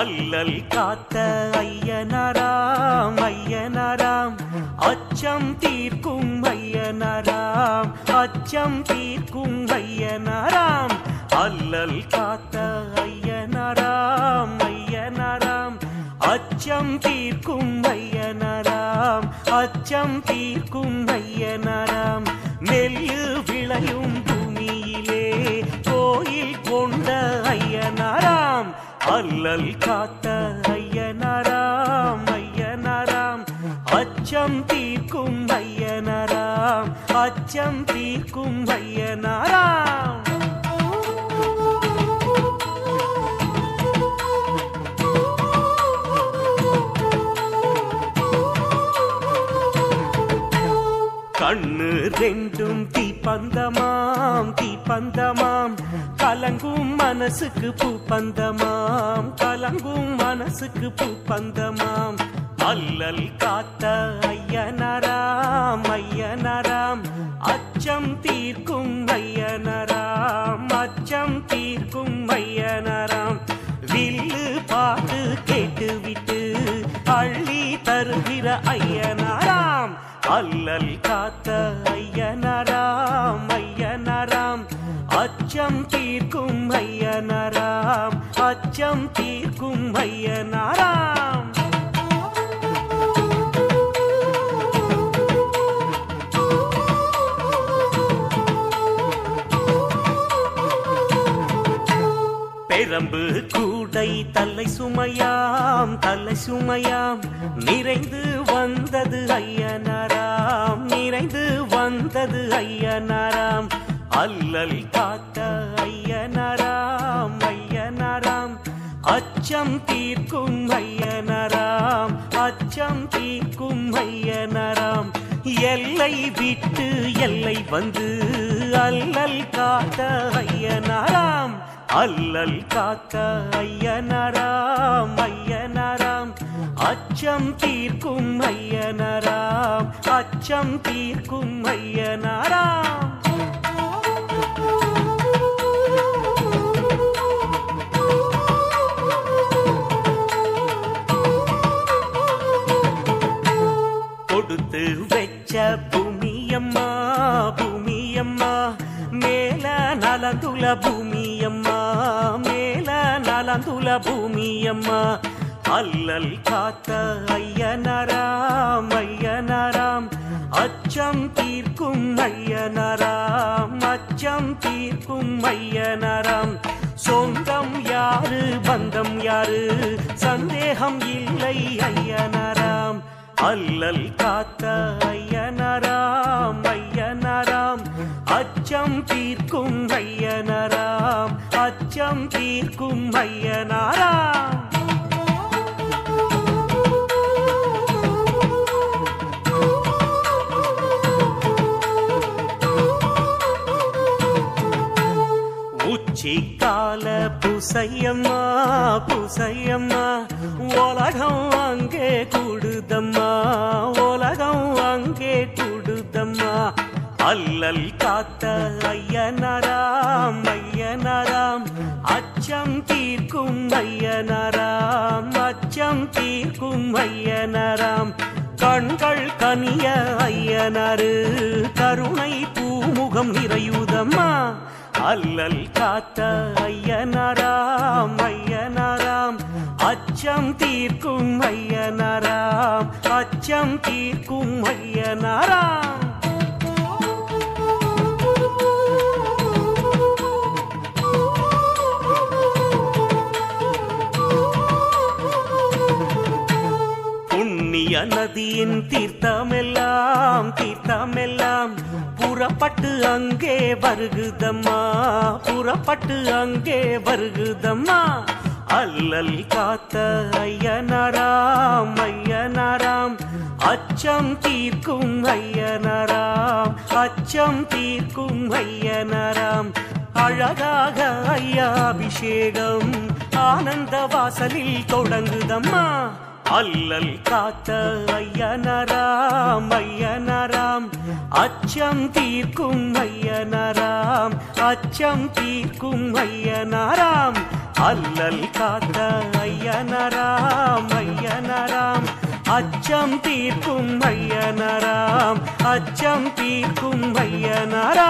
அல்லல் காத்த ஐயனாராம் ஐயனாராம். அச்சம் தீர்க்கும் ஐயனாராம் அச்சம் தீர்க்கும் ஐயனாராம். அல்லல் காத்த ஐயனாராம் ஐயனாராம். அச்சம் தீர்க்கும் ஐயனாராம் அச்சம் தீர்க்கும் ஐயனாராம். அல்லல் காத்த ஐயனாராம் ஐயனாராம் அச்சம் தீர்க்கும் ஐயனாராம் அச்சம் தீர்க்கும் ஐயனாராம் கண்ணு ரெண்டும் தீப்பந்தமாம் தீப்பந்தமாம் கலங்கும் மனசுக்கு பூப்பந்தமாம் கலங்கும் மனசுக்கு பூப்பந்தமாம் அல்லல் காத்த ஐயனராம் ஐயனராம். அச்சம் தீர்க்கும் ஐயனராம் அச்சம் தீர்க்கும் ஐயனராம். வில்லு பாட்டு கேட்டுவிட்டு அள்ளி தருகிற ஐயனாராம். அல்லல் காத்த ஐயனராம் ஐயனராம். அச்சம் தீர்க்கும் ஐயனராம் அச்சம் தீர்க்கும் ஐயனாராம். பெரம்பு கூடை தலை சுமையாம் தலை சுமையாம். நிறைந்து வந்தது ஐயா காத்தது ஐயனாராம். அல்லல் காத்த ஐயனாராம் ஐயனாராம். அச்சம் தீர்க்கும் ஐயனாராம் அச்சம் தீர்க்கும் ஐயனாராம். எல்லை விட்டு எல்லை வந்து அல்லல் காத்த ஐயனாராம். அல்லல் காத்த ஐயனாராம் ஐயனாராம். அச்சம் தீர்க்கும் ஐயனாராம். அச்சம் தீர்க்கும் ஐயனாரா? கொடுத்து வெச்ச பூமியம்மா பூமியம்மா மேல நலந்துல பூமியம்மா மேல நலந்துல பூமியம்மா அல்லல் காத்த ஐயனரா? அச்சம் தீர்க்கும் ஐயனராம் அச்சம் தீர்க்கும் ஐயனராம். சொந்தம் யாரு பந்தம் யாரு? சந்தேகம் இல்லை ஐயனராம். அல்லல் காத்த ஐயனராம் ஐயனராம். அச்சம் தீர்க்கும் ஐயனராம் அச்சம் தீர்க்கும் ஐயனாராம். புசையம்மா புசையம்மா உலகம் அங்கே கூடுதம்மா உலகம் அங்கே கூடுதம்மா. அல்லல் காத்த ஐயனராம் ஐயனராம் அச்சம் தீர்க்கும் ஐயனராம் அச்சம் தீர்க்கும் ஐயனராம். கண்கள் கனிய ஐயனாரு கருணை பூமுகம் நிறையுதம்மா. அல்லல் காத்த ஐயனாராம் ஐயனாராம் அச்சம் தீர்க்கும் ஐயனாராம் அச்சம் தீர்க்கும் ஐயனாராம் நதியின் தீர்த்தமெல்லாம் தீர்த்தமெல்லாம் புறப்பட்டு அங்கே வருகுதம்மா புறப்பட்டு அங்கே வருகுதம்மா. அல்லல் காத்த ஐயனாராம் ஐயனாராம் அச்சம் தீர்க்கும் ஐயனாராம் அச்சம் தீர்க்கும் ஐயனாராம். அழகாக ஐயா அபிஷேகம் ஆனந்த வாசலில் தொடங்குதம்மா. அல்லல் காத்த ஐயனராம் ஐயனராம். அச்சம் தீர்க்கும் ஐயனராம் அச்சம் தீர்க்கும் ஐயனாராம். அல்லல் காத்த ஐயனராம் ஐயனராம். அச்சம் தீர்க்கும் ஐயனராம் அச்சம் தீர்க்கும் ஐயனராம்.